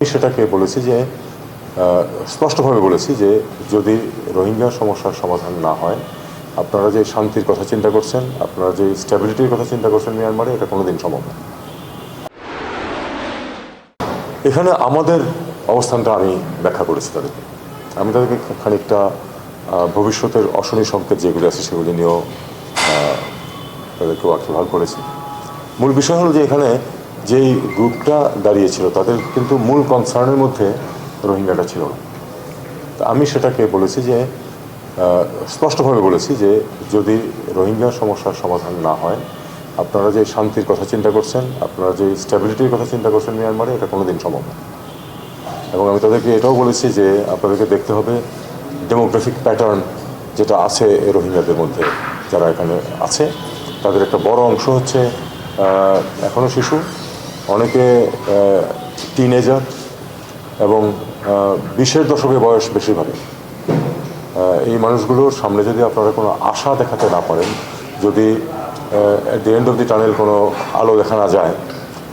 সেটাকে বলেছি যে স্পষ্টভাবে বলেছি যে, যদি রোহিঙ্গা সমস্যার সমাধান না হয়, আপনারা যে শান্তির কথা চিন্তা করছেন, আপনারা যে স্ট্যাবিলিটির কথা চিন্তা করছেন মিয়ানমারে, এটা কোনোদিন সম্ভব না। এখানে আমাদের অবস্থানটা আমি ব্যাখ্যা করেছি তাদেরকে। আমি তাদেরকে খানিকটা ভবিষ্যতের অশনি সংকেত যেগুলি আছে সেগুলি নিয়েও তাদেরকে ওয়াকিবহাল করেছি। মূল বিষয় হলো যে এখানে যেই গ্রুপটা দাঁড়িয়েছিল, তাদের কিন্তু মূল কনসার্নের মধ্যে রোহিঙ্গাটা ছিল। না আমি সেটাকে বলেছি যে স্পষ্টভাবে বলেছি যে, যদি রোহিঙ্গা সমস্যার সমাধান না হয়, আপনারা যে শান্তির কথা চিন্তা করছেন, আপনারা যে স্ট্যাবিলিটির কথা চিন্তা করছেন মিয়ানমারে, এটা কোনোদিন সম্ভব না। এবং আমি তাদেরকে এটাও বলেছি যে, আপনাদেরকে দেখতে হবে ডেমোগ্রাফিক প্যাটার্ন যেটা আছে রোহিঙ্গাদের মধ্যে, যারা এখানে আছে। তাদের একটা বড় অংশ হচ্ছে এখনও শিশু। অনেকে টিনেজার এবং বিশের দশকে বয়স বেশিরভাগে আহ, এই মানুষগুলোর সামনে যদি আপনারা কোনো আশা দেখাতে না পারেন যদি at the end of the tunnel কোনো আলো দেখা না যায়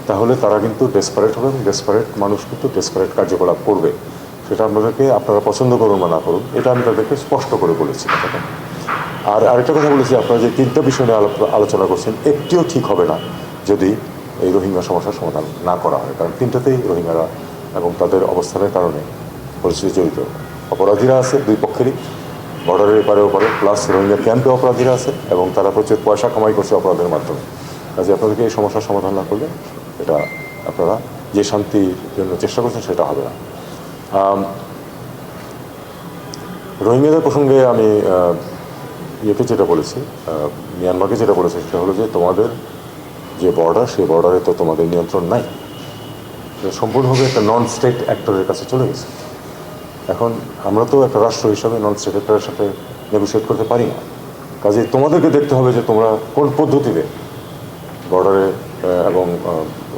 তাহলে তারা কিন্তু ডেসপারেট হবে এবং ডেসপারেট মানুষ কিন্তু ডেসপারেট কার্যকলাপ করবে। সেটা আপনাদেরকে আপনারা পছন্দ করুন বা না করুন এটা আমি তাদেরকে স্পষ্ট করে বলেছি কথাটা। আর আরেকটা কথা বলেছি আপনারা যে তিনটা বিষয় নিয়ে আলো- আলোচনা করছেন একটিও ঠিক হবে না যদি এই রোহিঙ্গা সমস্যার সমাধান না করা হয়। কারণ তিনটাতেই রোহিঙ্গারা এবং তাদের অবস্থানের কারণে পরিস্থিতি জড়িত। অপরাধীরা আছে দুই পক্ষেরই। বর্ডারের এপারে ওপারে প্লাস রোহিঙ্গা ক্যাম্পে অপরাধীরা আছে এবং তারা প্রচুর পয়সা কামাই করছে অপরাধের মাধ্যমে। কাজে আপনাদেরকে এই সমস্যার সমাধান না করলে এটা আপনারা যে শান্তির জন্য চেষ্টা করছেন সেটা হবে না। রোহিঙ্গাদের প্রসঙ্গে আমি ইয়েকে যেটা বলেছি মিয়ানমারকে যেটা বলেছি সেটা হলো যে তোমাদের যে বর্ডার সেই বর্ডারে তো তোমাদের নিয়ন্ত্রণ নাই। সম্পূর্ণভাবে একটা নন স্টেট অ্যাক্টরের কাছে চলে গেছে। এখন আমরা তো একটা রাষ্ট্র হিসাবে নন স্টেট অ্যাক্টরের সাথে নেগোসিয়েট করতে পারি না। কাজে তোমাদেরকে দেখতে হবে যে তোমরা কোন পদ্ধতিতে বর্ডারে এবং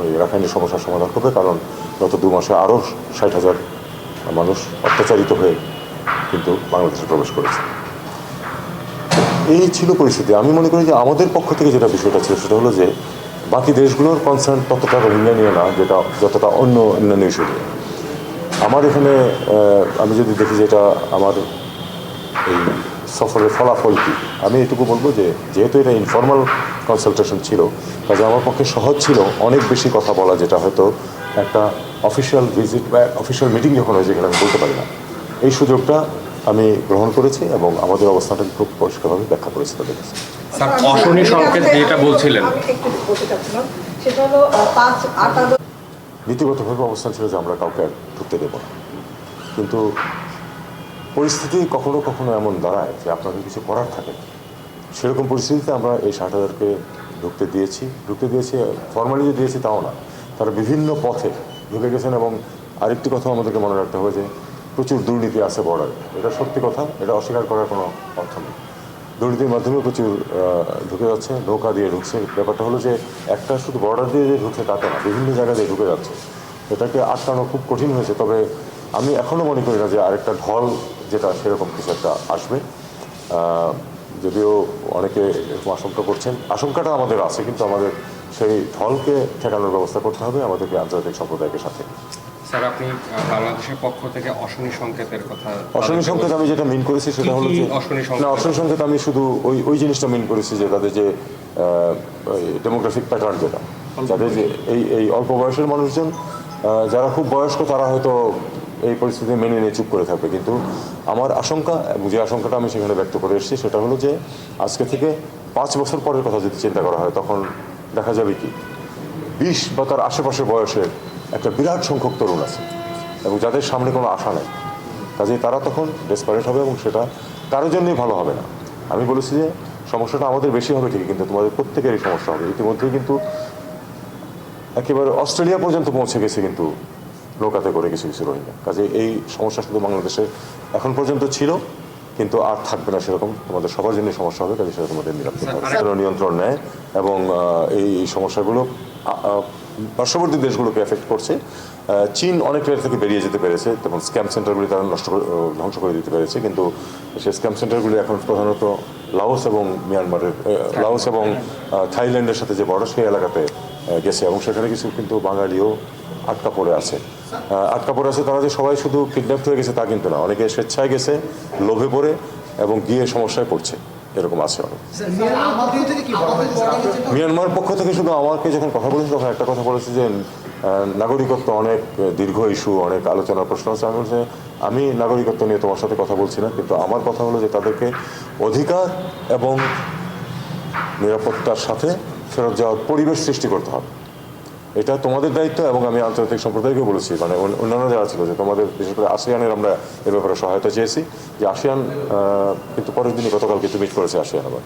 ওই রাখাইনের সমস্যার সমাধান করবে। কারণ গত দু মাসে আরও ষাট হাজার মানুষ অত্যাচারিত হয়ে কিন্তু বাংলাদেশে প্রবেশ করেছে। এই ছিল পরিস্থিতি। আমি মনে করি যে আমাদের পক্ষ থেকে যেটা বিষয়টা ছিল সেটা হলো যে বাকি দেশগুলোর কনসার্ন ততটা রোহিঙ্গা নিয়ে না, যেটা যতটা অন্য অন্যান্য ইস্যু নিয়ে। আমার এখানে আমি যদি দেখি যেটা আমার এই সফরের ফলাফল কী, আমি এটুকু বলব যে, যেহেতু এটা ইনফর্মাল কনসালটেশন ছিল, কাজে আমার পক্ষে সহজ ছিল অনেক বেশি কথা বলা, যেটা হয়তো একটা অফিসিয়াল ভিজিট বা অফিসিয়াল মিটিং যখন হয়, যেখানে আমি বলতে পারি না। এই সুযোগটা আমি গ্রহণ করেছি এবং আমাদের অবস্থানটাকে খুব পরিষ্কারভাবে ব্যাখ্যা করেছি তাদের কাছে। স্যার অশনি সংকেত যেটা বলছিলেন। সেটা হলো পাঁচ নীতিগতভাবে অবস্থান ছিল যে আমরা কাউকে আর ঢুকতে দেবো না। কিন্তু পরিস্থিতি কখনো কখনো এমন দাঁড়ায় যে আপনাদের কিছু করার থাকে। সেরকম পরিস্থিতিতে আমরা এই ষাট হাজারকে ঢুকতে দিয়েছি। ঢুকতে দিয়েছি ফর্মালি যে দিয়েছি তাও না। তারা বিভিন্ন পথে ঢুকে গেছেন এবং আরেকটি কথা আমাদেরকে মনে রাখতে হবে যে প্রচুর দুর্নীতি আছে বর্ডারে। এটা সত্যি কথা, এটা অস্বীকার করার কোনো অর্থ নেই। দুর্নীতির মাধ্যমে প্রচুর ঢুকে যাচ্ছে, নৌকা দিয়ে ঢুকছে। ব্যাপারটা হলো যে একটা শুধু বর্ডার দিয়ে যে ঢুকছে তাতে না, বিভিন্ন জায়গা দিয়ে ঢুকে যাচ্ছে। এটাকে আটকানো খুব কঠিন হয়েছে, তবে আমি এখনও মনে করি না যে আরেকটা ঢল যেটা সেরকম কিছু একটা আসবে। যদিও অনেকে এরকম আশঙ্কা করছেন। আশঙ্কাটা আমাদের আছে, কিন্তু আমাদের সেই ঢলকে ঠেকানোর ব্যবস্থা করতে হবে আমাদেরকে আন্তর্জাতিক সম্প্রদায়ের সাথে। স্যার আপনি বাংলাদেশের পক্ষ থেকে অশনি সংকেতের কথা অশনি সংকেত আমি যেটা মিন করেছি সেটা হলো যে? না অশনি সংকেত আমি শুধু ওই ওই জিনিসটা মিন করেছি যে তাদের যে ডেমোগ্রাফিক প্যাটার্ন যেটা। যাদের যে এই এই অল্প বয়সের মানুষজন যারা খুব বয়স্ক তারা হয়তো এই পরিস্থিতি মেনে নিয়ে চুপ করে থাকবে। কিন্তু আমার আশঙ্কা এবং যে আশঙ্কাটা আমি সেখানে ব্যক্ত করে এসেছি সেটা হলো যে আজকে থেকে পাঁচ বছর পরের কথা যদি চিন্তা করা হয় তখন দেখা যাবে কি? বিশ বা তার আশেপাশে বয়সের একটা বিরাট সংখ্যক তরুণ আছে। এবং যাদের সামনে কোনো আশা নেই। কাজেই তারা তখন ডেসপারেট হবে এবং সেটা কারোর জন্যই ভালো হবে না। আমি বলেছি যে সমস্যাটা আমাদের বেশি হবে ঠিকই কিন্তু তোমাদের প্রত্যেকেরই সমস্যা হবে। ইতিমধ্যেই কিন্তু একেবারে অস্ট্রেলিয়া পর্যন্ত পৌঁছে গেছে কিন্তু নৌকাতে করে কিছু কিছু রোহিঙ্গা। কাজে এই সমস্যা শুধু বাংলাদেশে এখন পর্যন্ত ছিল কিন্তু আর থাকবে না সেরকম। তোমাদের সবার জন্য সমস্যা হবে কাজে সেটা তোমাদের নিরাপত্তা। নিয়ন্ত্রণ নেয় এবং এই সমস্যাগুলো পার্শ্ববর্তী দেশগুলোকে এফেক্ট করছে। চীন অনেক এর থেকে বেরিয়ে যেতে পেরেছে তেমন স্ক্যাম সেন্টারগুলি তারা নষ্ট করে ধ্বংস করে দিতে পেরেছে। কিন্তু সেই স্ক্যাম সেন্টারগুলি এখন প্রধানত লাওস এবং মিয়ানমারের লাওস এবং থাইল্যান্ডের সাথে যে বর্ডার সেই এলাকাতে গেছে। এবং সেখানে কিছু কিন্তু বাঙালিও আটকা পড়ে আছে। আটকা পড়ে আছে তারা যে সবাই শুধু কিডন্যাপ হয়ে গেছে তা কিন্তু না। অনেকে স্বেচ্ছায় গেছে লোভে পড়ে এবং গিয়ে সমস্যায় পড়ছে। এরকম আছে অনেক মিয়ানমার পক্ষ থেকে শুধু আমাকে যখন কথা বলেছে তখন একটা কথা বলেছে যে নাগরিকত্ব অনেক দীর্ঘ ইস্যু অনেক আলোচনার প্রশ্ন আছে। আমি বলছি আমি নাগরিকত্ব নিয়ে তোমার সাথে কথা বলছি না কিন্তু আমার কথা হলো যে তাদেরকে অধিকার এবং নিরাপত্তার সাথে ফেরত যাওয়ার পরিবেশ সৃষ্টি করতে হবে। এটা তোমাদের দায়িত্ব এবং আমি আন্তর্জাতিক সম্প্রদায়কে বলেছি মানে অন্যান্য যারা ছিল যে তোমাদের, বিশেষ করে আসিয়ানের আমরা এ ব্যাপারে সহায়তা চেয়েছি যে আসিয়ান কিন্তু পরের দিনই গতকাল কিন্তু মিট করেছে আসিয়ান আবার।